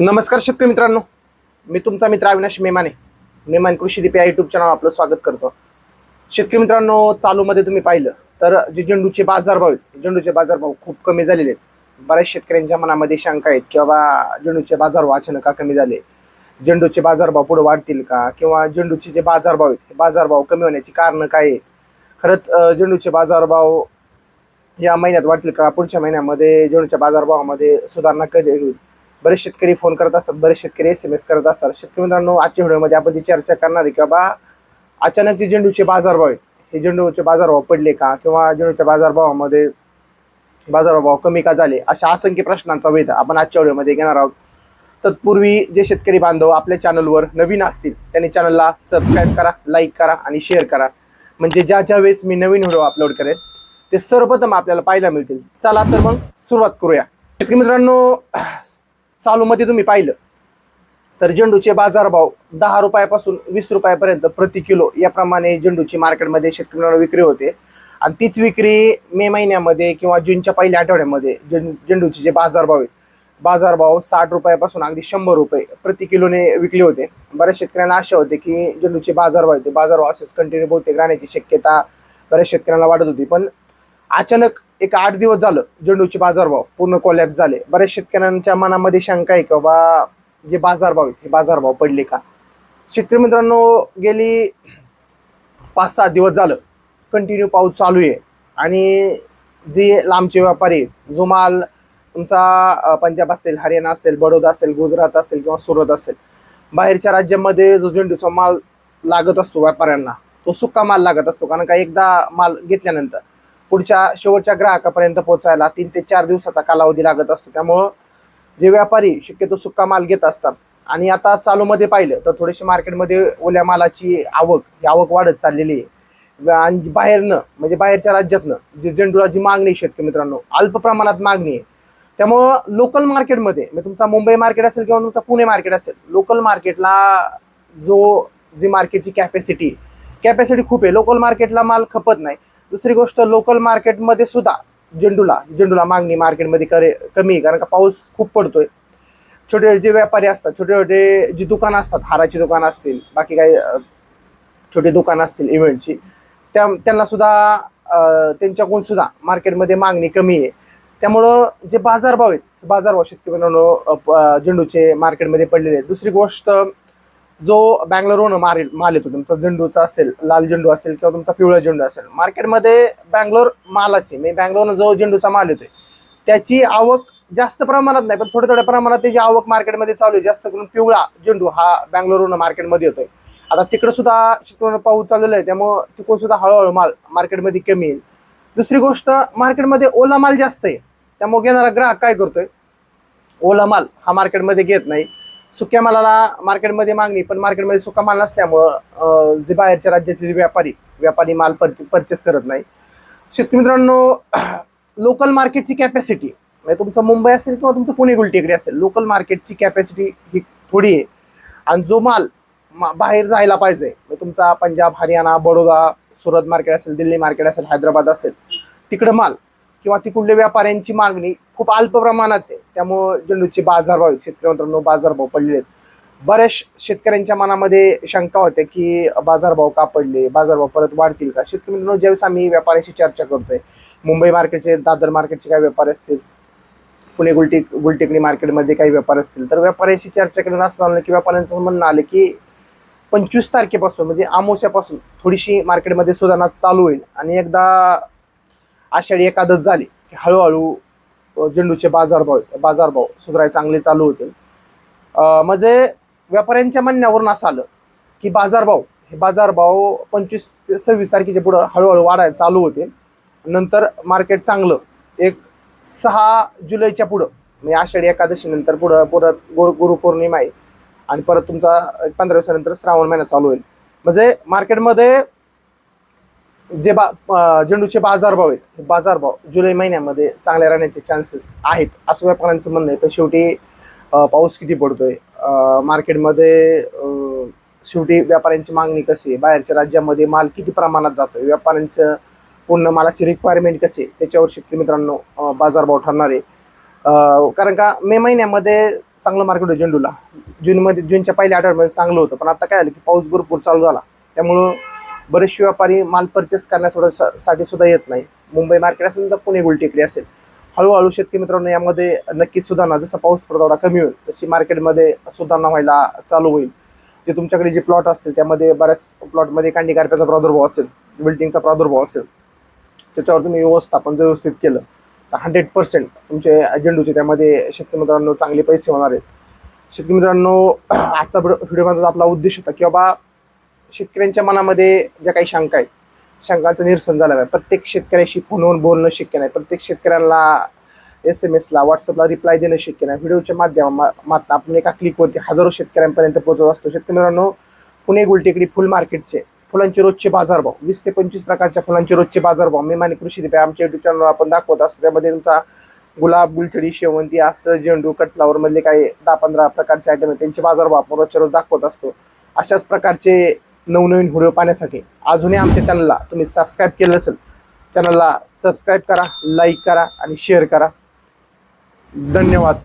नमस्कार शेतकरी मित्रांनो. मी तुमचा मित्र अविनाश मेमाने. मेमान कृषी दीप या युट्यूब चॅनल आपलं स्वागत करतो. शेतकरी मित्रांनो चालूमध्ये तुम्ही पाहिलं तर जे झेंडूचे बाजारभाव आहेत झेंडूचे बाजारभाव खूप कमी झालेले आहेत. बऱ्याच शेतकऱ्यांच्या मनामध्ये शंका आहेत किंवा बाबा झेंडूचे बाजारभाव अचानक का कमी झाले? झेंडूचे बाजारभाव पुढे वाढतील का? किंवा झेंडूचे जे बाजारभाव आहेत हे बाजारभाव कमी होण्याची कारणं काय आहे खरंच झेंडूचे बाजारभाव या महिन्यात वाढतील का? पुढच्या महिन्यामध्ये झेंडूच्या बाजारभावामध्ये सुधारणा कधी होईल? बरेच शेतकरी फोन करत असतात बरेच शेतकरी एस एम एस करत असतात. शेतकरी मित्रांनो आजच्या व्हिडिओमध्ये आपण जी चर्चा करणार आहे की बाबा अचानक जे झेंडूचे बाजारभाव आहेत हे झेंडूचे बाजारभाव पडले का? किंवा झेंडूच्या बाजारभावामध्ये बाजारभाव कमी का झाले? अशा असंख्य प्रश्नांचा वेध आपण आजच्या व्हिडिओमध्ये घेणार आहोत. तत्पूर्वी जे शेतकरी बांधव आपल्या चॅनलवर नवीन असतील त्यांनी चॅनलला सबस्क्राईब करा लाईक करा आणि शेअर करा. म्हणजे ज्या ज्या वेळेस मी नवीन व्हिडिओ अपलोड करेन ते सर्वप्रथम आपल्याला पाहायला मिळतील. चला तर मग सुरुवात करूया. शेतकरी मित्रांनो चालूमध्ये तुम्ही पाहिलं तर झेंडूचे बाजारभाव दहा रुपयापासून वीस रुपयापर्यंत प्रति किलो याप्रमाणे झेंडूची मार्केटमध्ये शेतकऱ्यांना विक्री होते. आणि तीच विक्री मे महिन्यामध्ये किंवा जूनच्या पहिल्या आठवड्यामध्ये झेंडूचे जे बाजारभाव आहेत बाजारभाव साठ रुपयापासून अगदी शंभर रुपये प्रति किलोने विकले होते. बऱ्याच शेतकऱ्यांना आशा होते की झेंडूचे बाजारभाव होते बाजारभाव असेच कंटिन्यू बहुतेक राहण्याची शक्यता बऱ्याच शेतकऱ्यांना वाटत होती. पण अचानक एक आठ दिवस झालं झेंडूचे बाजारभाव पूर्ण कोलॅप्स झाले. बऱ्याच शेतकऱ्यांच्या मनामध्ये शंका आहे की बा जे बाजारभाव आहेत हे बाजारभाव पडले का? शेतकरी मित्रांनो गेली पाच सहा दिवस झालं कंटिन्यू पाऊस चालू आहे. आणि जे लांबचे व्यापारी आहेत जो माल तुमचा पंजाब असेल हरियाणा असेल बडोदा असेल गुजरात असेल किंवा सुरत असेल बाहेरच्या राज्यामध्ये जो झेंडूचा माल लागत असतो व्यापाऱ्यांना तो सुका माल लागत असतो. कारण का एकदा माल घेतल्यानंतर पुढच्या शेवटच्या ग्राहकापर्यंत पोहोचायला तीन ते चार दिवसाचा कालावधी लागत असतो. त्यामुळं जे व्यापारी शक्यतो सुक्का माल घेत असतात. आणि आता चालूमध्ये पाहिलं तर थोडीशी मार्केटमध्ये ओल्या मालाची आवक ही आवक वाढत चाललेली आहे. आणि बाहेरनं म्हणजे बाहेरच्या राज्यातनं जे झेंडूला जी मागणी आहे शेतकरी मित्रांनो अल्प प्रमाणात मागणी आहे. त्यामुळं लोकल मार्केटमध्ये म्हणजे तुमचा मुंबई मार्केट असेल किंवा तुमचा पुणे मार्केट असेल लोकल मार्केटला जो जी मार्केटची कॅपॅसिटी कॅपॅसिटी खूप आहे. लोकल मार्केटला माल खपत नाही. दुसरी गोष्ट लोकल मार्केटमध्ये सुद्धा झेंडूला झेंडूला मागणी मार्केटमध्ये करे कमी आहे. कारण का पाऊस खूप पडतोय. छोटे जे व्यापारी असतात छोटे छोटे जी दुकानं असतात हाराची दुकानं असतील बाकी काही छोटे छोटी दुकानं असतील इव्हेंटची त्या त्यांना सुद्धा त्यांच्याकडून सुद्धा मार्केटमध्ये मागणी कमी आहे. त्यामुळं जे बाजारभाव आहेत बाजारभाव शेतकरी मित्रांनो, प- झेंडूचे मार्केटमध्ये पडलेले आहेत. दुसरी गोष्ट जो बँगलोरहून माल माल येतो तुमचा झेंडूचा असेल लाल झेंडू असेल किंवा तुमचा पिवळा झेंडू असेल मार्केटमध्ये बँगलोर मालाचे म्हणजे बँगलोरनं जो झेंडूचा माल येतोय त्याची आवक जास्त प्रमाणात नाही पण थोड्या थोड्या प्रमाणात त्याची आवक मार्केटमध्ये चालू आहे. जास्त करून पिवळा झेंडू हा बँगलोरहून मार्केटमध्ये येतोय. आता तिकडं सुद्धा शेतकऱ्यांना पाऊस चाललेला आहे त्यामुळं तिकडून सुद्धा हळूहळू माल मार्केटमध्ये कमी येईल. दुसरी गोष्ट मार्केटमध्ये ओला माल जास्त आहे त्यामुळे घेणारा ग्राहक काय करतोय? ओला माल हा मार्केटमध्ये घेत नाही. सुक्या मालाला मार्केटमध्ये मागणी पण मार्केटमध्ये सुका माल नसल्यामुळं जे बाहेरच्या राज्यातील व्यापारी व्यापारी माल परचेस करत नाही. शेतकरी मित्रांनो लोकल मार्केटची कॅपॅसिटी म्हणजे तुमचं मुंबई असेल किंवा तुमचं पुणे गुलटेकडे असेल लोकल मार्केटची कॅपॅसिटी ही थोडी आहे. आणि जो माल मा- बाहेर जायला पाहिजे म्हणजे तुमचा पंजाब हरियाणा बडोदा सुरत मार्केट असेल दिल्ली मार्केट असेल हैदराबाद असेल तिकडं माल किंवा तिकडले व्यापाऱ्यांची मागणी खूप अल्प प्रमाणात आहे. त्यामुळं झेंडूचे बाजारभाव शेतकरी मित्रांनो बाजारभाव पडलेले आहेत. बऱ्याच शेतकऱ्यांच्या मनामध्ये शंका होत्या की बाजारभाव का पडले? बाजारभाव परत वाढतील का? शेतकरी मित्रांनो ज्यावेळेस आम्ही व्यापाऱ्यांशी चर्चा करतोय मुंबई मार्केटचे दादर मार्केटचे काही व्यापारी असतील पुणे गुलटे गुलटेकडी मार्केटमध्ये काही व्यापार असतील तर व्यापाऱ्यांशी चर्चा करत असं झालं की व्यापाऱ्यांचं म्हणणं आलं की पंचवीस तारखेपासून म्हणजे आमोश्यापासून थोडीशी मार्केटमध्ये सुधारणा चालू होईल. आणि एकदा आषाढी एकादश झाली की हळूहळू झेंडूचे बाजारभाव बाजारभाव सुधारायला चांगले चालू होतील. म्हणजे व्यापाऱ्यांच्या म्हणण्यावरून असं आलं की बाजारभाव हे बाजारभाव पंचवीस ते सव्वीस तारखेच्या पुढं हळूहळू वाढायला चालू होतील. नंतर मार्केट चांगलं एक सहा जुलैच्या पुढं म्हणजे आषाढी एकादशीनंतर पुढं परत गुरु गुरुपौर्णिमा आहे. आणि परत तुमचा पंधरा दिवसानंतर श्रावण महिना चालू होईल. म्हणजे मार्केटमध्ये जे बा झेंडूचे बाजारभाव आहेत बाजारभाव जुलै महिन्यामध्ये चांगले राहण्याचे चान्सेस आहेत असं व्यापाऱ्यांचं म्हणणं आहे. पण शेवटी पाऊस किती पडतोय? आहे मार्केटमध्ये शेवटी व्यापाऱ्यांची मागणी कशी आहे? बाहेरच्या राज्यामध्ये माल किती प्रमाणात जातो आहे व्यापाऱ्यांचं पूर्ण मालाची रिक्वायरमेंट कशी आहे? त्याच्यावर शेतकरी मित्रांनो बाजारभाव ठरणार आहे. कारण का मे महिन्यामध्ये चांगलं मार्केट होतं झेंडूला. जूनमध्ये जूनच्या पहिल्या आठवड्यामध्ये चांगलं होतं. पण आता काय झालं की पाऊस भरपूर चालू झाला. त्यामुळं बरेचसे व्यापारी माल परचेस करण्यासाठी सुद्धा येत नाही. मुंबई मार्केट असेल तर पुणे गुलटेकडी असेल. हळूहळू शेतकरी मित्रांनो यामध्ये नक्कीच सुधारणा जसा पाऊस थोडा कमी होईल. तशी मार्केटमध्ये सुधारणा व्हायला चालू होईल. जे तुमच्याकडे जे प्लॉट असतील त्यामध्ये बऱ्याच प्लॉटमध्ये कांडी गारप्याचा प्रादुर्भाव असेल बिल्डिंगचा प्रादुर्भाव असेल त्याच्यावर तुम्ही व्यवस्थापन जर व्यवस्थित केलं तर हंड्रेड पर्सेंट तुमचे झेंडूचे त्यामध्ये शेतकरी मित्रांनो चांगले पैसे होणार आहेत. शेतकरी मित्रांनो आजचा व्हिडिओमध्ये आपला उद्देश होता की बाबा शेतकऱ्यांच्या मनामध्ये ज्या काही शंका आहेत शंकांचं निरसन झालं पाहिजे. प्रत्येक शेतकऱ्याशी फोनवर बोलणं शक्य नाही. प्रत्येक शेतकऱ्यांना एस एम एसला व्हॉट्सअपला रिप्लाय देणं शक्य नाही. व्हिडिओच्या माध्यमातून आपण एका क्लिकवरती हजारो शेतकऱ्यांपर्यंत पोहोचत असतो. शेतकऱ्यांनो पुणे गुलटेकडी फुल मार्केटचे फुलांचे रोजचे बाजारभाव वीस ते पंचवीस प्रकारच्या फुलांचे रोजचे बाजारभाव मेमाने कृषी दिपे. आमच्या युट्यूब चॅनल आपण दाखवत असतो. त्यामध्ये तुमचा गुलाब गुलछडी शेवंती असं झेंडू कटफ्लावरमधले काही दहा पंधरा प्रकारचे आयटम आहेत. त्यांचे बाजारभाव आपण रोजच्या रोज दाखवत असतो. अशाच प्रकारचे नवनवीन व्हिडिओ पाहण्यासाठी अजूनही आमच्या चॅनलला तुम्ही सबस्क्राईब केलं असेल चॅनलला सबस्क्राईब करा लाईक करा आणि शेअर करा. धन्यवाद.